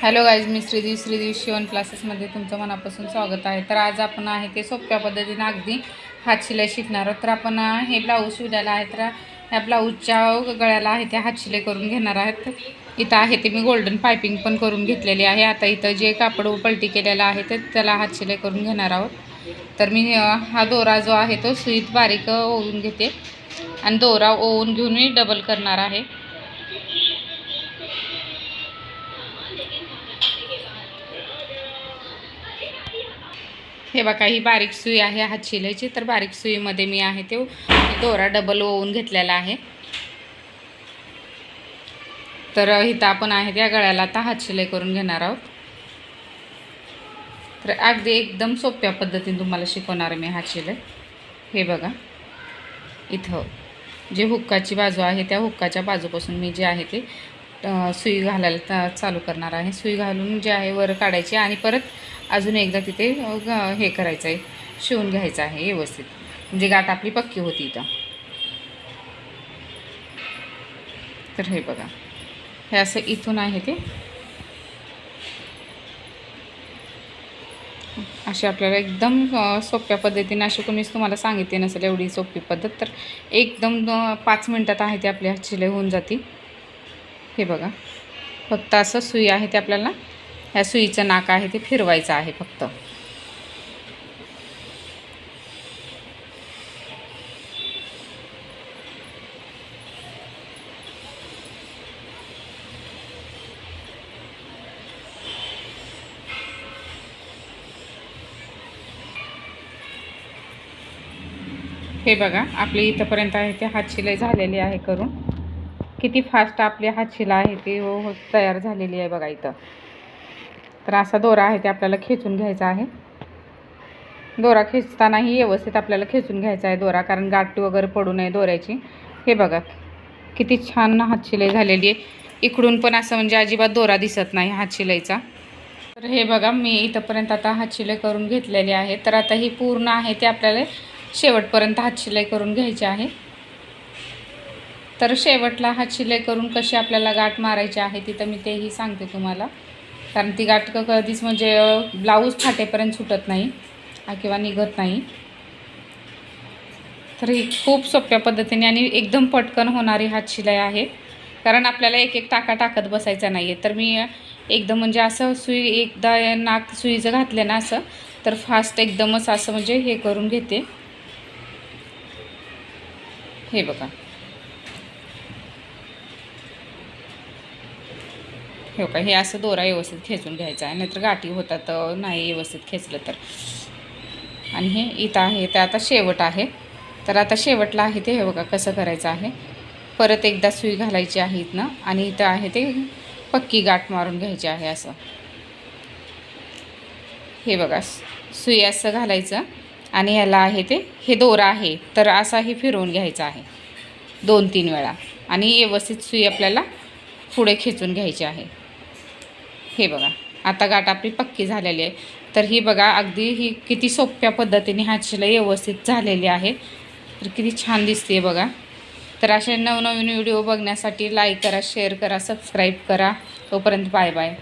Hello guys मी श्रीदेवी श्रीदेवी शिवण क्लासेसमध्ये तुमचं मनापासून स्वागत आहे. तर आज आपण आहे ते सोप्या पद्धतीने अगदी हात शिलाई शिकणार आहोत. तर आपण हे ब्लाऊज शिवलेला आहे. तर ह्या ब्लाऊजच्या गळ्याला आहे ते हात शिलाई करून घेणार आहेत. इथं आहे ते मी गोल्डन पायपिंग पण करून घेतलेली आहे. आता इथं जे कापड पलटी केलेलं आहे ते त्याला हात शिलाई करून घेणार आहोत. तर मी हा दोरा जो आहे तो सुईत बारीक ओवून घेते. आणि दोरा ओवून घेऊन मी डबल करणार आहे. हे बघा ही बारीक सुई आहे हात शिलाईची. तर बारीक सुईमध्ये मी आहे ते दोरा डबल ओवून घेतलेला आहे. तर इथं आपण आहे त्या गळ्याला आता हात शिलाई करून घेणार आहोत. तर अगदी एकदम सोप्या पद्धतीने तुम्हाला शिकवणार मी हात शिलाई. हे बघा इथं जे हुक्काची बाजू आहे त्या हुक्काच्या बाजूपासून मी जे आहे ते सुई घालायला चालू करणार आहे. सुई घालून जे आहे वर काढायची आणि परत अजून एकदा तिथे हे करायचं आहे शिवून घ्यायचं आहे व्यवस्थित. म्हणजे गाठ आपली पक्की होती इथं. तर हे बघा. हे असं इथून आहे ते. अशी आपल्याला एकदम सोप्या पद्धतीने अशी कोणीच तुम्हाला सांगितले नसेल एवढी सोपी पद्धत तर एकदम पाच मिनटात आहे ते आपली हात होऊन जाते. हे बघा. फक्त असं सुई आहे ते आपल्याला ह्या सुईचं नाक आहे ते फिरवायचं आहे फक्त. हे बघा आपली इथंपर्यंत आहे ते. हात शिलाई झालेली आहे करून. किती फास्ट आपली हात आहे ती हो हो तयार झालेली आहे बघा इथं. तर असा दोरा आहे ते आपल्याला खेचून घ्यायचा आहे. दोरा खेचतानाही व्यवस्थित आपल्याला खेचून घ्यायचा आहे दोरा कारण गाठी वगैरे पडू नये दोऱ्याची. हे बघा किती छान हात शिलाई झालेली आहे. इकडून पण असं म्हणजे अजिबात दोरा दिसत नाही हात शिलाईचा तर हे बघा मी इथंपर्यंत आता हात शिलाई करून घेतलेली आहे. तर आता ही पूर्ण आहे ते आपल्याला शेवटपर्यंत हात शिलाई करून घ्यायची आहे. तर शेवटला हा शिलाई करून कशी आपल्याला गाठ मारायची आहे तिथं मी तेही सांगते तुम्हाला. कारण ती गाठ कधीच म्हणजे ब्लाऊज फाटेपर्यंत सुटत नाही किंवा निघत नाही. तर ही खूप सोप्या पद्धतीने आणि एकदम पटकन होणारी हात शिलाई आहे. कारण आपल्याला एक एक टाका टाकत बसायचा नाही आहे तर मी एकदम म्हणजे असं सुई एकदा नाक सुईचं घातलं ना असं तर फास्ट एकदमच असं म्हणजे हे करून घेते. हे बघा. हे का? हे असं दोरा व्यवस्थित खेचून घ्यायचा आहे. नाहीतर गाठी होतात नाही व्यवस्थित खेचलं तर. आणि हे इथं आहे ते आता शेवट आहे. तर आता शेवटला आहे ते हे बघा कसं करायचं आहे. परत एकदा सुई घालायची आहे इथनं आणि इथं आहे ते पक्की गाठ मारून घ्यायची आहे असं. हे बघा सुई असं घालायचं आणि ह्याला आहे ते हे दोरा आहे. तर असाही फिरवून घ्यायचा आहे. दोन तीन वेळा. आणि व्यवस्थित सुई आपल्याला पुढे खेचून घ्यायची आहे. हे बघा आता गाठ आपली पक्की झालेली आहे. तर ही बघा अगदी ही किती सोप्या पद्धतीने हात शिलाई व्यवस्थित झालेली आहे. तर किती छान दिसते बघा. तर असे नवनवीन व्हिडिओ बघण्यासाठी लाईक करा शेअर करा सबस्क्राईब करा. तोपर्यंत बाय बाय